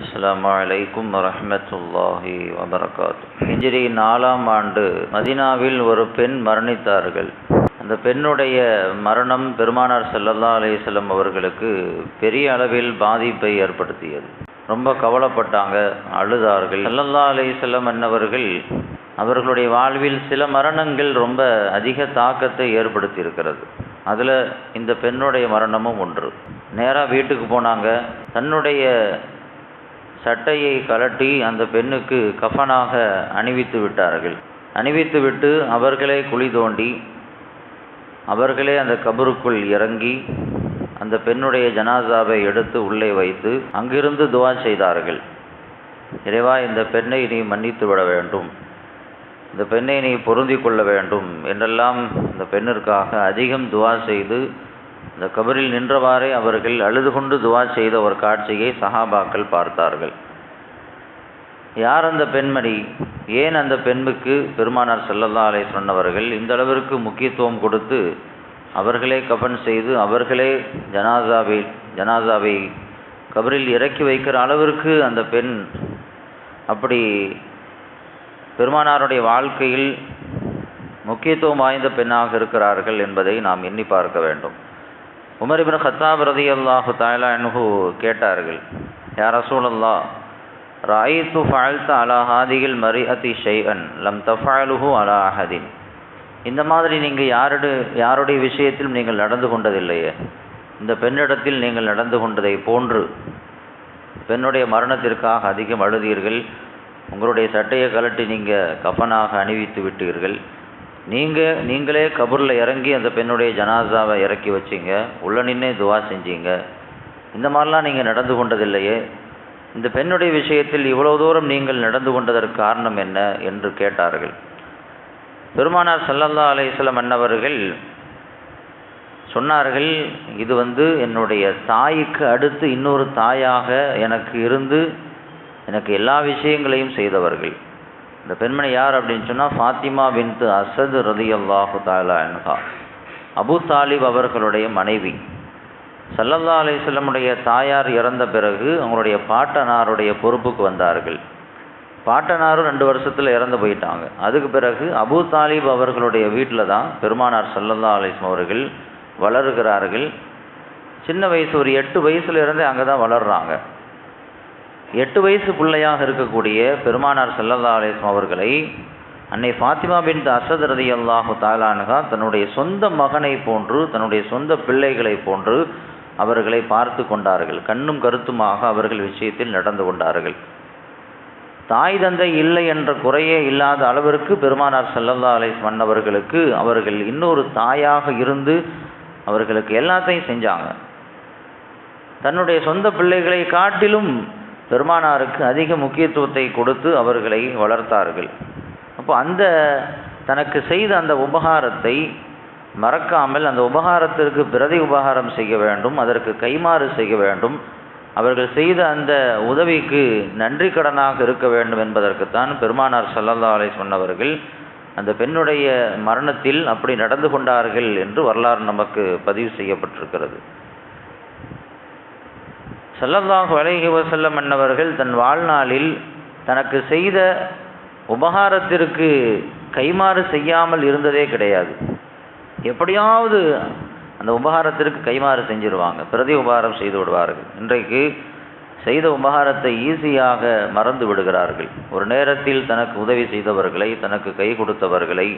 அஸ்லாம் வலைக்கும் வரமத்துல்லாஹி வபரகாத் ஹிஜ்ரி நாலாம் ஆண்டு மதினாவில் ஒரு பெண் மரணித்தார்கள். அந்த பெண்ணுடைய மரணம் பெருமானார் செல்லல்லா அலைஹி அவர்களுக்கு பெரிய அளவில் பாதிப்பை ஏற்படுத்தியது. ரொம்ப கவலைப்பட்டாங்க அழுதார்கள். ஸல்லல்லாஹு அலைஹி வஸல்லம் என்னவர்கள் அவர்களுடைய வாழ்வில் சில மரணங்கள் ரொம்ப அதிக தாக்கத்தை ஏற்படுத்தியிருக்கிறது. அதில் இந்த பெண்ணுடைய மரணமும் ஒன்று. நேராக வீட்டுக்கு போனாங்க. தன்னுடைய சட்டையை கலட்டி அந்த பெண்ணுக்கு கஃனாக அணிவித்து விட்டார்கள். அணிவித்து விட்டு அவர்களே குழி தோண்டி அவர்களே அந்த கபருக்குள் இறங்கி அந்த பெண்ணுடைய ஜனாசாவை எடுத்து உள்ளே வைத்து அங்கிருந்து துவா செய்தார்கள். இறைவா இந்த பெண்ணை நீ மன்னித்து விட வேண்டும். இந்த பெண்ணை நீ பொருந்தி கொள்ள வேண்டும். என்றெல்லாம் இந்த பெண்ணிற்காக அதிகம் துவா செய்து இந்த கபரில் நின்றவாறே அவர்கள் அழுது கொண்டு துவா செய்த ஒரு காட்சியை சஹாபாக்கள் பார்த்தார்கள். யார் அந்த பெண்மணி? ஏன் அந்த பெண்ணுக்கு பெருமானார் செல்லல்லா அலை சொன்னவர்கள் இந்த அளவிற்கு முக்கியத்துவம் கொடுத்து அவர்களே கபன் செய்து அவர்களே ஜனாசாவை ஜனாசாவை கபரில் இறக்கி வைக்கிற அளவிற்கு அந்த பெண் அப்படி பெருமானாருடைய வாழ்க்கையில் முக்கியத்துவம் வாய்ந்த பெண்ணாக இருக்கிறார்கள் என்பதை நாம் எண்ணி பார்க்க வேண்டும். உமர் இபின் ஹத்தாப் ரதி அல்லாஹு தாயலா கேட்டார்கள் யார் ரசூலல்லா ராயித்து ஃபாழ்த்த அலா ஹாதியில் மரி அதி ஷைஅன் லம் தஃபாலுஹு அலா அஹதின். இந்த மாதிரி நீங்கள் யாருடைய யாருடைய விஷயத்திலும் நீங்கள் நடந்து கொண்டதில்லையே. இந்த பெண்ணிடத்தில் நீங்கள் நடந்து கொண்டதை போன்று பெண்ணுடைய மரணத்திற்காக அதிகம் அழுதீர்கள். உங்களுடைய சட்டையை கலட்டி நீங்கள் கஃனாக அணிவித்து விட்டீர்கள். நீங்கள் நீங்களே கபூரில் இறங்கி அந்த பெண்ணுடைய ஜனாசாவை இறக்கி வச்சிங்க. உள்ள நின்னே துவா செஞ்சீங்க. இந்த மாதிரிலாம் நீங்கள் நடந்து கொண்டதில்லையே. இந்த பெண்ணுடைய விஷயத்தில் இவ்வளோ தூரம் நீங்கள் நடந்து கொண்டதற்கு காரணம் என்ன என்று கேட்டார்கள். பெருமானார் சல்லல்லா அலையம் அன்னவர்கள் சொன்னார்கள் இது வந்து என்னுடைய தாய்க்கு அடுத்து இன்னொரு தாயாக எனக்கு இருந்து எனக்கு எல்லா விஷயங்களையும் செய்தவர்கள். இந்த பெண்மணி யார் அப்படின்னு சொன்னால் ஃபாத்திமா பின்து அசது ரதி அல்லாஹு தாலா என்ஹா அபு தாலிப் அவர்களுடைய மனைவி. சல்லல்லா அலிஸ்லமுடைய தாயார் இறந்த பிறகு அவங்களுடைய பாட்டனாருடைய பொறுப்புக்கு வந்தார்கள். பாட்டனாரும் ரெண்டு வருஷத்தில் இறந்து போயிட்டாங்க. அதுக்கு பிறகு அபு தாலிப் அவர்களுடைய வீட்டில் தான் பெருமானார் சல்லல்லா அலிஸ்லம் அவர்கள் வளருகிறார்கள். சின்ன வயசு ஒரு எட்டு வயசுல இருந்தே அங்கே தான் வளர்கிறாங்க எட்டு வயசு பிள்ளையாக இருக்கக்கூடிய பெருமானார் செல்லல்லா அலிஸ்லாம் அவர்களை அன்னை ஃபாத்திமா பின் அசத் ரதி அல்லாஹு தாலானுகா தன்னுடைய சொந்த மகனை போன்று தன்னுடைய சொந்த பிள்ளைகளை போன்று அவர்களை பார்த்து கொண்டார்கள். கண்ணும் கருத்துமாக அவர்கள் விஷயத்தில் நடந்து கொண்டார்கள். தாய் தந்தை இல்லை என்ற குறையே இல்லாத அளவிற்கு பெருமானார் செல்லல்லா அலிஸ் மன்னவர்களுக்கு அவர்கள் இன்னொரு தாயாக இருந்து அவர்களுக்கு எல்லாத்தையும் செஞ்சாங்க. தன்னுடைய சொந்த பிள்ளைகளை காட்டிலும் பெருமானாருக்கு அதிக முக்கியத்துவத்தை கொடுத்து அவர்களை வளர்த்தார்கள். அப்போ அந்த தனக்கு செய்த அந்த உபகாரத்தை மறக்காமல் அந்த உபகாரத்திற்கு பிரதி உபகாரம் செய்ய வேண்டும் அதற்கு கைமாறு செய்ய வேண்டும். அவர்கள் செய்த அந்த உதவிக்கு நன்றி கடனாக இருக்க வேண்டும் என்பதற்குத்தான் பெருமானார் சல்லல்லா அலை சொன்னவர்கள் அந்த பெண்ணுடைய மரணத்தில் அப்படி நடந்து கொண்டார்கள் என்று வரலாறு நமக்கு பதிவு செய்யப்பட்டிருக்கிறது. சல்லல்லாஹு அலைஹி வசல்லம் அன்னவர்கள் தன் வாழ்நாளில் தனக்கு செய்த உபகாரத்திற்கு கைமாறு செய்யாமல் இருந்ததே கிடையாது. எப்படியாவது அந்த உபகாரத்திற்கு கைமாறு செஞ்சிருவாங்க. பிரதி உபகாரம் செய்து விடுவார்கள். இன்றைக்கு செய்த உபகாரத்தை ஈஸியாக மறந்து விடுகிறார்கள். ஒரு நேரத்தில் தனக்கு உதவி செய்தவர்களை தனக்கு கை கொடுத்தவர்களை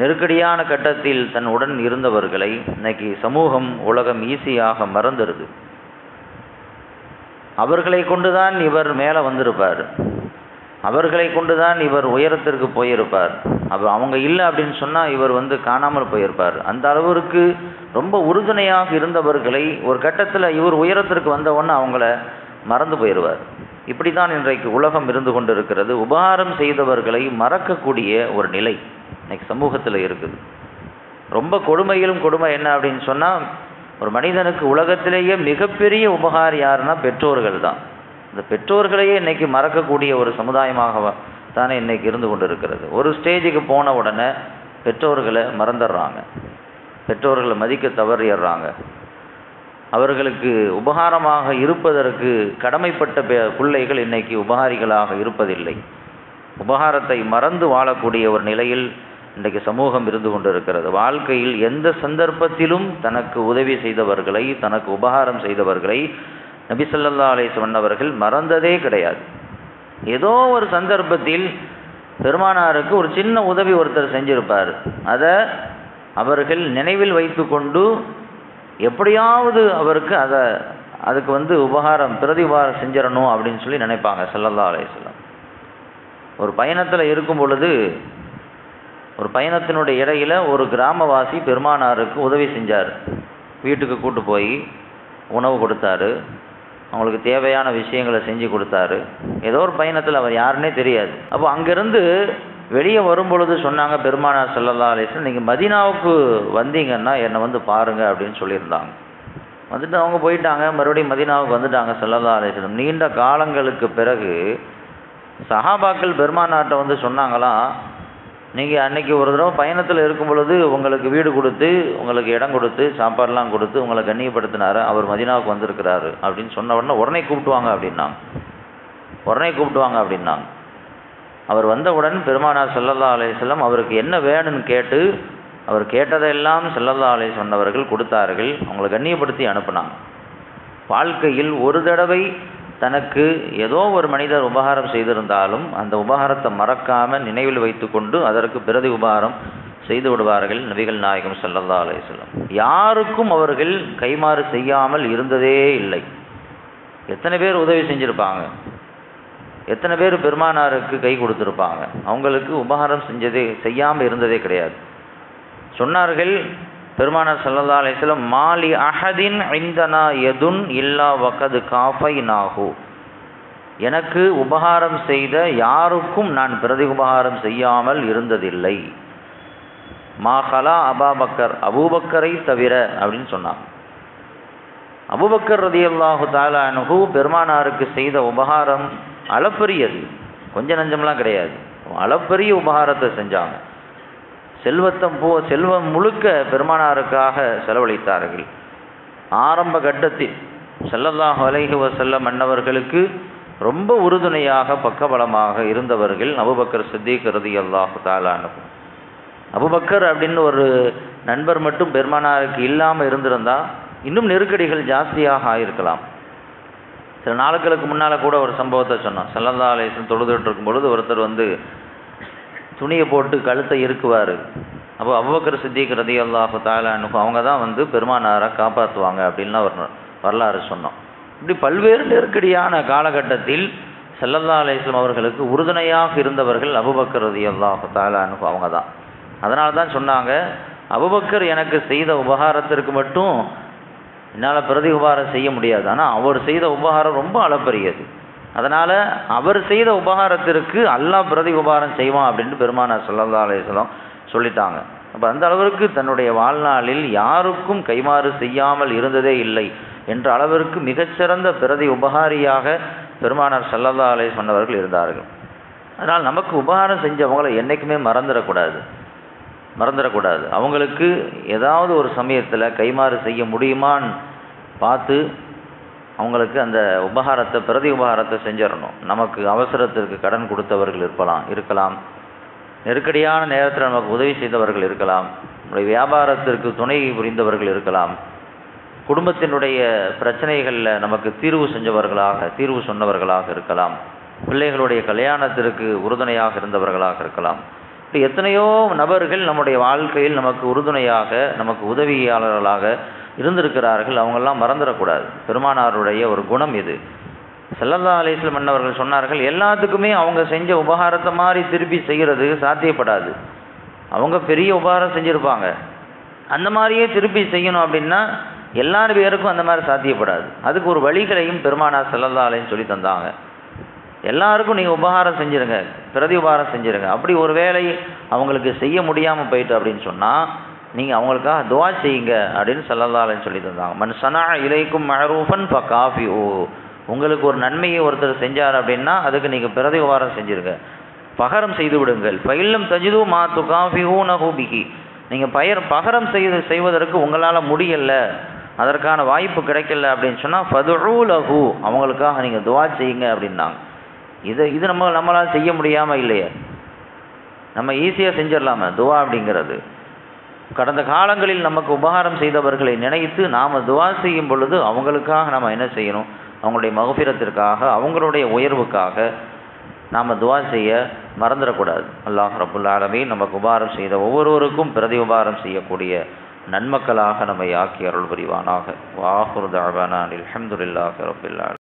நெருக்கடியான கட்டத்தில் தன் உடன் இருந்தவர்களை இன்னைக்கு சமூகம் உலகம் ஈஸியாக மறந்துடுது அவர்களை கொண்டுதான் இவர் மேலே வந்திருப்பார். அவர்களை கொண்டுதான் இவர் உயரத்திற்கு போயிருப்பார். அப்போ அவங்க இல்லை அப்படின்னு சொன்னால் இவர் வந்து காணாமல் போயிருப்பார். அந்த அளவிற்கு ரொம்ப உறுதுணையாக இருந்தவர்களை ஒரு கட்டத்தில் இவர் உயரத்திற்கு வந்தவொன்னே அவங்கள மறந்து போயிடுவார் இப்படி தான் இன்றைக்கு உலகம் இருந்து கொண்டு இருக்கிறது உபகாரம் செய்தவர்களை மறக்கக்கூடிய ஒரு நிலை இன்னைக்கு சமூகத்தில் இருக்குது. ரொம்ப கொடுமையிலும் கொடுமை என்ன அப்படின்னு சொன்னால் ஒரு மனிதனுக்கு உலகத்திலேயே மிகப்பெரிய உபகாரி யாருன்னா பெற்றோர்கள் தான் இந்த பெற்றோர்களையே இன்னைக்கு மறக்கக்கூடிய ஒரு சமுதாயமாக தானே இன்னைக்கு இருந்து கொண்டு இருக்கிறது ஒரு ஸ்டேஜுக்கு போன உடனே பெற்றோர்களை மறந்துடுறாங்க. பெற்றோர்களை மதிக்க தவறிடுறாங்க. அவர்களுக்கு உபகாரமாக இருப்பதற்கு கடமைப்பட்ட பெ- பிள்ளைகள் இன்னைக்கு உபகாரிகளாக இருப்பதில்லை. உபகாரத்தை மறந்து வாழக்கூடிய ஒரு நிலையில் இன்றைக்கு சமூகம் இருந்து கொண்டிருக்கிறது. வாழ்க்கையில் எந்த சந்தர்ப்பத்திலும் தனக்கு உதவி செய்தவர்களை தனக்கு உபகாரம் செய்தவர்களை நபிசல்லா ஸல்லல்லாஹு அவர்கள் மறந்ததே கிடையாது. ஏதோ ஒரு சந்தர்ப்பத்தில் பெருமானாருக்கு ஒரு சின்ன உதவி ஒருத்தர் செஞ்சிருப்பார். அதை அவர்கள் நினைவில் வைத்து கொண்டு எப்படியாவது அவருக்கு அதை அதுக்கு வந்து உபகாரம் பிரதி உபகாரம் செஞ்சிடணும் அப்படின்னு சொல்லி நினைப்பாங்க சல்லல்லா அலைஹி ஒரு பயணத்தில் இருக்கும் பொழுது ஒரு பயணத்தினுடைய இடையில் ஒரு கிராமவாசி பெருமானாருக்கு உதவி செஞ்சார். வீட்டுக்கு கூட்டு போய் உணவு கொடுத்தாரு. அவங்களுக்கு தேவையான விஷயங்களை செஞ்சு கொடுத்தாரு. ஏதோ ஒரு பயணத்தில் அவர் யாருன்னே தெரியாது. அப்போ அங்கேருந்து வெளியே வரும் பொழுது சொன்னாங்க பெருமானார் ஸல்லல்லாஹு அலைஹி நீங்கள் மதினாவுக்கு வந்தீங்கன்னா என்னை வந்து பாருங்கள் அப்படின்னு சொல்லியிருந்தாங்க. வந்துட்டு அவங்க போயிட்டாங்க. மறுபடியும் மதீனாவுக்கு வந்துட்டாங்க ஸல்லல்லாஹு அலைஹி நீண்ட காலங்களுக்கு பிறகு சஹாபாக்கள் பெருமானார்கிட்ட வந்து சொன்னாங்களாம் நீங்கள் அன்றைக்கி ஒரு தடவை பயணத்தில் இருக்கும் பொழுது உங்களுக்கு வீடு கொடுத்து உங்களுக்கு இடம் கொடுத்து சாப்பாடெலாம் கொடுத்து உங்களை கண்ணியப்படுத்தினாரு. அவர் மதினாவுக்கு வந்திருக்கிறாரு அப்படின்னு சொன்ன உடனே உடனே கூப்பிட்டுவாங்க அப்படின்னாங்க. உடனே கூப்பிட்டுவாங்க அப்படின்னாங்க. அவர் வந்தவுடன் பெருமானார் செல்லல்லா அலைஹி செல்லம் அவருக்கு என்ன வேணும்னு கேட்டு அவர் கேட்டதெல்லாம் செல்லல்லா அலைஹி சொன்னவர்கள் கொடுத்தார்கள். அவங்களை கண்ணியப்படுத்தி அனுப்புனாங்க. வாழ்க்கையில் ஒரு தடவை தனக்கு ஏதோ ஒரு மனிதர் உபகாரம் செய்திருந்தாலும் அந்த உபகாரத்தை மறக்காமல் நினைவில் வைத்துக்கொண்டு அதற்கு பிரதி உபகாரம் செய்து விடுவார்கள் நபிகள் நாயகம் ஸல்லல்லாஹு அலையம் யாருக்கும் அவர்கள் கைமாறு செய்யாமல் இருந்ததே இல்லை. எத்தனை பேர் உதவி செஞ்சுருப்பாங்க? எத்தனை பேர் பெருமானாருக்கு கை கொடுத்துருப்பாங்க? அவங்களுக்கு உபகாரம் செஞ்சதே செய்யாமல் இருந்ததே கிடையாது. சொன்னார்கள் பெருமானார் ஸல்லல்லாஹு அலிஸ்லம் மாலி அஹதின் ஐந்தனா எதுன் இல்லா வகது காஃபை நாகு எனக்கு உபகாரம் செய்த யாருக்கும் நான் பிரதி உபகாரம் செய்யாமல் இருந்ததில்லை. மாஹலா அபாபக்கர் அபூபக்கரை தவிர அப்படின்னு சொன்னான் அபூபக்கர் ரதி அல்லாஹு தாலானு பெருமானாருக்கு செய்த உபகாரம் அளப்பரியது. கொஞ்ச நஞ்சம்லாம் கிடையாது. அளப்பரிய உபகாரத்தை செஞ்சாங்க. செல்வத்தம் போ செல்வம் முழுக்க பெருமானாருக்காக செலவழித்தார்கள். ஆரம்ப கட்டத்தில் ஸல்லல்லாஹு அலைஹி செல்ல மன்னவர்களுக்கு ரொம்ப உறுதுணையாக பக்கபலமாக இருந்தவர்கள் அபுபக்கர் சித்திக் ரதியல்லாஹு அல்லாஹு அனுகு அபுபக்கர் அப்படின்னு ஒரு நண்பர் மட்டும் பெருமானாருக்கு இல்லாமல் இருந்திருந்தால் இன்னும் நெருக்கடிகள் ஜாஸ்தியாக ஆயிருக்கலாம். சில நாட்களுக்கு முன்னால் கூட ஒரு சம்பவத்தை சொன்னோம் சல்லல்லா அலேசன் தொழுதுட்டு இருக்கும் பொழுது ஒருத்தர் வந்து துணியை போட்டு கழுத்தை இருக்குவார் அப்போ அவ்வக்கர் சித்திக் ரதி அல்லாஹு தாலானுக்கும் அவங்க தான் வந்து பெருமானாரை காப்பாற்றுவாங்க அப்படின்லாம் ஒரு வரலாறு சொன்னோம். இப்படி பல்வேறு நெருக்கடியான காலகட்டத்தில் செல்லல்லா அலிஸ்லாம் அவர்களுக்கு உறுதுணையாக இருந்தவர்கள் அபுபக்கர் ரதி அல்லாஹு தாலானுக்கும் அவங்க தான் அதனால தான் சொன்னாங்க அபுபக்கர் எனக்கு செய்த உபகாரத்திற்கு மட்டும் என்னால் பிரதி உபகாரம் செய்ய முடியாது. ஆனால் அவர் செய்த உபகாரம் ரொம்ப அளப்பரியது. அதனால் அவர் செய்த உபகாரத்திற்கு அல்லாஹ் பிரதி உபகாரம் செய்வான் அப்படின்னு பெருமானார் சொல்லல்லா அலைஹி சொல்லிட்டாங்க. அப்போ அந்த அளவிற்கு தன்னுடைய வாழ்நாளில் யாருக்கும் கைமாறு செய்யாமல் இருந்ததே இல்லை என்ற அளவிற்கு மிகச்சிறந்த பிரதி உபகாரியாக பெருமானார் சல்லல்லா அலைஹி சொன்னவர்கள் இருந்தார்கள். அதனால் நமக்கு உபகாரம் செஞ்சவங்களை என்றைக்குமே மறந்துடக்கூடாது. மறந்துடக்கூடாது. அவங்களுக்கு ஏதாவது ஒரு சமயத்தில் கைமாறு செய்ய முடியுமான்னு பார்த்து அவங்களுக்கு அந்த உபகாரத்தை பிரதி உபகாரத்தை செஞ்சிடணும். நமக்கு அவசரத்திற்கு கடன் கொடுத்தவர்கள் இருக்கலாம் இருக்கலாம். நெருக்கடியான நேரத்தில் நமக்கு உதவி செய்தவர்கள் இருக்கலாம். நம்முடைய வியாபாரத்திற்கு துணை புரிந்தவர்கள் இருக்கலாம். குடும்பத்தினுடைய பிரச்சனைகளில் நமக்கு தீர்வு செஞ்சவர்களாக தீர்வு சொன்னவர்களாக இருக்கலாம். பிள்ளைகளுடைய கல்யாணத்திற்கு உறுதுணையாக இருந்தவர்களாக இருக்கலாம். இப்படி எத்தனையோ நபர்கள் நம்முடைய வாழ்க்கையில் நமக்கு உறுதுணையாக நமக்கு உதவியாளர்களாக இருந்திருக்கிறார்கள் அவங்கெல்லாம் மறந்துடக்கூடாது. பெருமானாருடைய ஒரு குணம் இது. செல்லல்லா அலிஸ்லம் மன்னவர்கள் சொன்னார்கள் எல்லாத்துக்குமே அவங்க செஞ்ச உபகாரத்தை மாதிரி திருப்பி செய்கிறது சாத்தியப்படாது. அவங்க பெரிய உபகாரம் செஞ்சுருப்பாங்க. அந்த மாதிரியே திருப்பி செய்யணும் அப்படின்னா எல்லார் பேருக்கும் அந்த மாதிரி சாத்தியப்படாது. அதுக்கு ஒரு வழிகளையும் பெருமானார் செல்லல்லா அலைன்னு சொல்லி தந்தாங்க. எல்லாருக்கும் நீங்கள் உபகாரம் செஞ்சுருங்க பிரதி உபகாரம் செஞ்சுருங்க. அப்படி ஒரு வேலை அவங்களுக்கு செய்ய முடியாமல் போயிட்டு அப்படின்னு சொன்னால் நீங்கள் அவங்களுக்காக துவா செய்யுங்க அப்படின்னு சொல்லலாம்னு சொல்லி தந்தாங்க மண் சனா இலைக்கும் மஹரூஃபன் ப காஃபி ஓ உங்களுக்கு ஒரு நன்மையை ஒருத்தர் செஞ்சார் அப்படின்னா அதுக்கு நீங்கள் பிரதி உபகாரம் செஞ்சுருங்க. பகரம் செய்து விடுங்கள். பயிலும் தஜிது மா து காஃபி ஊ நகூபிகி நீங்கள் பயிர் பகரம் செய்து செய்வதற்கு உங்களால் முடியல அதற்கான வாய்ப்பு கிடைக்கல அப்படின்னு சொன்னால் ஃபதுஉ லஹு. அவங்களுக்காக நீங்கள் துவா செய்யுங்க அப்படின்னாங்க. இது இது நம்ம நம்மளால் செய்ய முடியாமல் இல்லையே. நம்ம ஈஸியாக செஞ்சிடலாமே துவா அப்படிங்கிறது. கடந்த காலங்களில் நமக்கு உபகாரம் செய்தவர்களை நினைத்து நாம் துவா செய்யும் பொழுது அவங்களுக்காக நாம் என்ன செய்யணும்? அவங்களுடைய மகபிரத்திற்காக அவங்களுடைய உயர்வுக்காக நாம் துவா செய்ய மறந்துடக்கூடாது. அல்லாஹ் ரபுல் நமக்கு உபகாரம் செய்த ஒவ்வொருவருக்கும் பிரதி உபகாரம் செய்யக்கூடிய நன்மக்களாக நம்மை ஆக்கி அருள் புரிவானாக. வாஹுர் தாவானா அல்ஹம்துலில்லாஹி ரபுல்லா